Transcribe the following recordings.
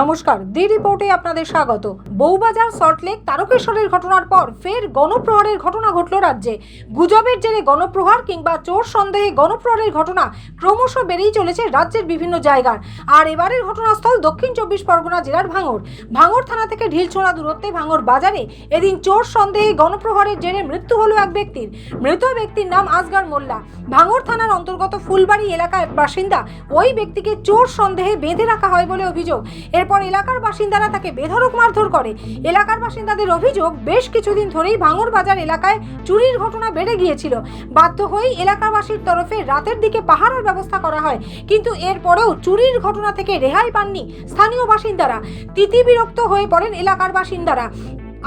নমস্কার, দি রিপোর্টে আপনাদের স্বাগত। বউবাজার সল্টলেক তারকেশ্বরের ঘটনার পর ফের গণপ্রহারের ঘটনা ঘটল রাজ্যে। গুজবের জেরে গণপ্রহার কিংবা চোর সন্দেহে গণপ্রহারের ঘটনা ক্রমশ বেড়েই চলেছে রাজ্যের বিভিন্ন জায়গার। আর এবারের ঘটনাস্থল দক্ষিণ চব্বিশ পরগনা জেলার ভাঙড় ভাঙড় থানা থেকে ঢিলছোড়া দূরত্বে ভাঙড় বাজারে এদিন চোর সন্দেহে গণপ্রহারের জেরে মৃত্যু হলো এক ব্যক্তির। মৃত ব্যক্তির নাম আসগার মোল্লা। ভাঙড় থানার অন্তর্গত ফুলবাড়ি এলাকার বাসিন্দা ওই ব্যক্তিকে চোর সন্দেহে বেঁধে রাখা হয় বলে অভিযোগ। এরপর এলাকার বাসিন্দারা তাকে বেধড়ক মারধর করে। এলাকার বাসিন্দাদের অভিযোগ, বেশ কিছুদিন ধরেই ভাঙর বাজার এলাকায় চুরির ঘটনা বেড়ে গিয়েছিল। বাধ্য হয়েই এলাকাবাসীর তরফে রাতের দিকে পাহারার ব্যবস্থা করা হয়। কিন্তু এরপরেও চুরির ঘটনা থেকে রেহাই পাননি স্থানীয় বাসিন্দারা। তিতিবিরক্ত হয়ে পড়েন এলাকার বাসিন্দারা।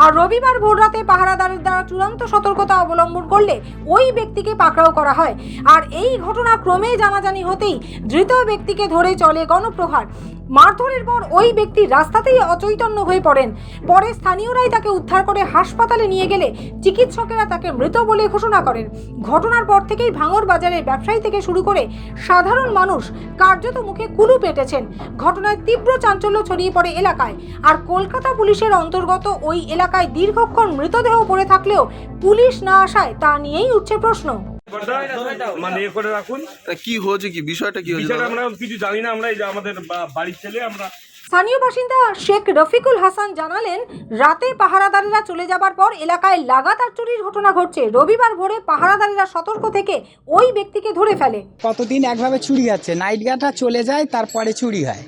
আর রবিবার ভোররাতে পাহারাদারের দ্বারা চূড়ান্ত সতর্কতা অবলম্বন করলে ওই ব্যক্তিকে পাকড়াও করা হয়। আর এই ঘটনা ক্রমে জানাজানি হতেই ধৃত ব্যক্তিকে ধরে চলে গণপ্রহার। মারধরের পর ওই ব্যক্তি রাস্তাতেই অচৈতন্য হয়ে পড়েন। পরে স্থানীয়রাই তাকে উদ্ধার করে হাসপাতালে নিয়ে গেলে চিকিৎসকেরা তাকে মৃত বলে ঘোষণা করেন। ঘটনার পর থেকেই ভাঙর বাজারের ব্যবসায়ী থেকে শুরু করে সাধারণ মানুষ কার্যত মুখে কুলু পেটেছেন। ঘটনায় তীব্র চাঞ্চল্য ছড়িয়ে পড়ে এলাকায়। আর কলকাতা পুলিশের অন্তর্গত ওই এলাকায় দীর্ঘক্ষণ মৃতদেহ পড়ে থাকলেও পুলিশ না আসায় তা নিয়েই উঠছে প্রশ্ন। মানে এ করে রাখুন। কি হয়েছে কি? বিষয়টা কি বিষয়টা আমরা কিছু জানি না আমরা এই যে আমাদের বাড়ির ছেলে আমরা স্থানীয় বাসিন্দা শেখ রফিকুল হাসান জানালেন রাতে পাহারাদারেরা চলে যাবার পর এলাকায় লাগাতার চুরির ঘটনা ঘটছে। রবিবার ভোরে পাহারাদারেরা সতর্ক থেকে ওই ব্যক্তিকে ধরে ফেলে। কতদিন একভাবে চুরি যাচ্ছে নাইট গার্ডটা চলে যায় তারপরে চুরি হয়।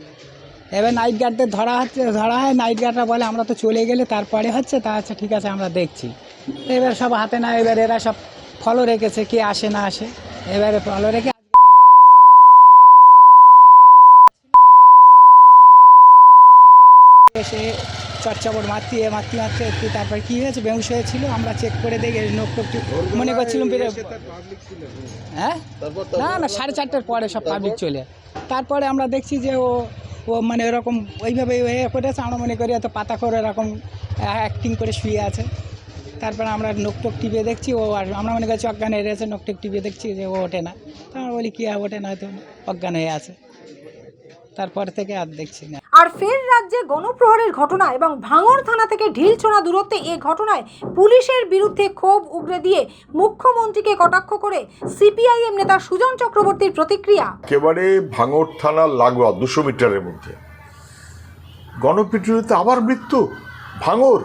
এবার নাইট গার্ডদের ধরা হচ্ছে ধরা হয় নাইট গার্ডরা বলে আমরা তো চলে গেলে তারপরে হচ্ছে তা আচ্ছা ঠিক আছে আমরা দেখছি। এবার সব হাতে না এবার এরা সব ফলো রেখেছে, কে আসে না আসে। এবারে ফলো রেখে এসে চটচপট মারতে মারতে মারতে একটু তারপর কী হয়েছে বেউস হয়েছিল। আমরা চেক করে দেখে নোক টোক মনে করছিলাম হ্যাঁ? না না, সাড়ে চারটার পরে সব পাবলিক চলে তারপরে আমরা দেখছি যে ও ও মানে এরকম ওইভাবে করেছে। আমরা মনে করি এত পাতা করে এরকম অ্যাক্টিং করে শুয়ে আছে। তারপরে আমরা নোক টোক টিপে দেখছি ও আর আমরা মনে করছি অজ্ঞান হয়ে রয়েছে নোক টোক টিপে দেখছি যে ও ওঠে না। তা আমরা বলি কী আর ওঠে না হয়তো অজ্ঞান হয়ে আছে। তারপর থেকে আর দেখছি না। আর ফের রাজ্যে গণপ্রহারের ঘটনা এবং ভাঙড় থানা থেকে ঢিলছোড়া দূরত্বে এ ঘটনায় পুলিশের বিরুদ্ধে ক্ষোভ উগরে দিয়ে মুখ্যমন্ত্রীকে কটাক্ষ করে সিপিআইএম নেতা সুজন চক্রবর্তীর প্রতিক্রিয়া। একেবারে ভাঙড় থানার লাগোয়া দুশো মিটারের মধ্যে। গণপিটুনিতে আবার মৃত্যু? ভাঙড়?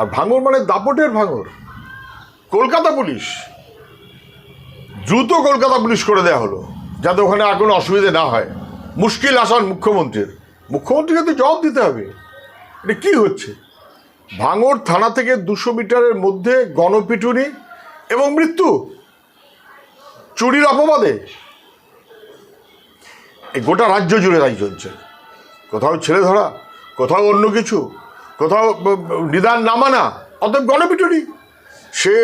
আর ভাঙড় মানে দাপটের ভাঙড় কলকাতা পুলিশ। দ্রুত কলকাতা পুলিশ করে দেওয়া হলো, যাতে ওখানে আর কোনো অসুবিধে না হয়। মুশকিল আসান মুখ্যমন্ত্রীর। মুখ্যমন্ত্রীকে তো জবাব দিতে হবে। এটা কী হচ্ছে? ভাঙড় থানা থেকে দুশো মিটারের মধ্যে গণপিটুনি এবং মৃত্যু। চুরির অপবাদে। এই গোটা রাজ্য জুড়ে তাই চলছে। কোথাও ছেলে ধরা কোথাও অন্য কিছু। কোথাও নিদান না মানা অতএব গণপিটুনি। সে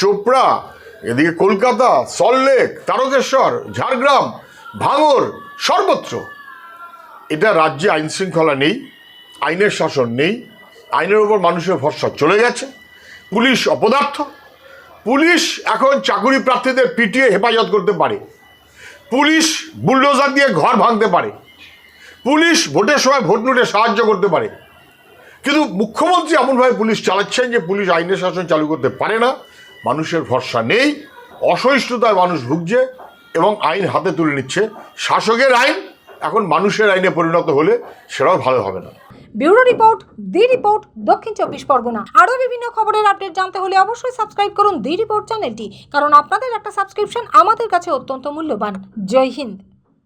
চোপড়া, এদিকে কলকাতা সল্টলেক তারকেশ্বর, ঝাড়গ্রাম, ভাঙর, সর্বত্র। এটা রাজ্যে আইন শৃঙ্খলা নেই, আইনের শাসন নেই, আইনের ওপর মানুষের ভরসা চলে গেছে, পুলিশ অপদার্থ। পুলিশ এখন চাকুরি প্রার্থীদের পিটিয়ে হেফাজত করতে পারে। পুলিশ বুলডোজার দিয়ে ঘর ভাঙতে পারে। পুলিশ ভোটের সময় ভোট লুটে সাহায্য করতে পারে। কিন্তু মুখ্যমন্ত্রী এমনভাবে পুলিশ চালাচ্ছেন যে পুলিশ আইনের শাসন চালু করতে পারে না। মানুষের ভরসা নেই, অসহিষ্ণুতায় মানুষ ভুগছে এবং আইন হাতে তুলে নিচ্ছে। শাসকের আইন, এখন মানুষের আইনে পরিণত হলে সেটাও ভালো হবে না। ব্যুরো রিপোর্ট, দি রিপোর্ট, দক্ষিণ চব্বিশ পরগনা। আরও বিভিন্ন খবরের আপডেট জানতে হলে অবশ্যই সাবস্ক্রাইব করুন দি রিপোর্ট চ্যানেলটি, কারণ আপনাদের একটা সাবস্ক্রিপশন আমাদের কাছে অত্যন্ত মূল্যবান। জয় হিন্দ।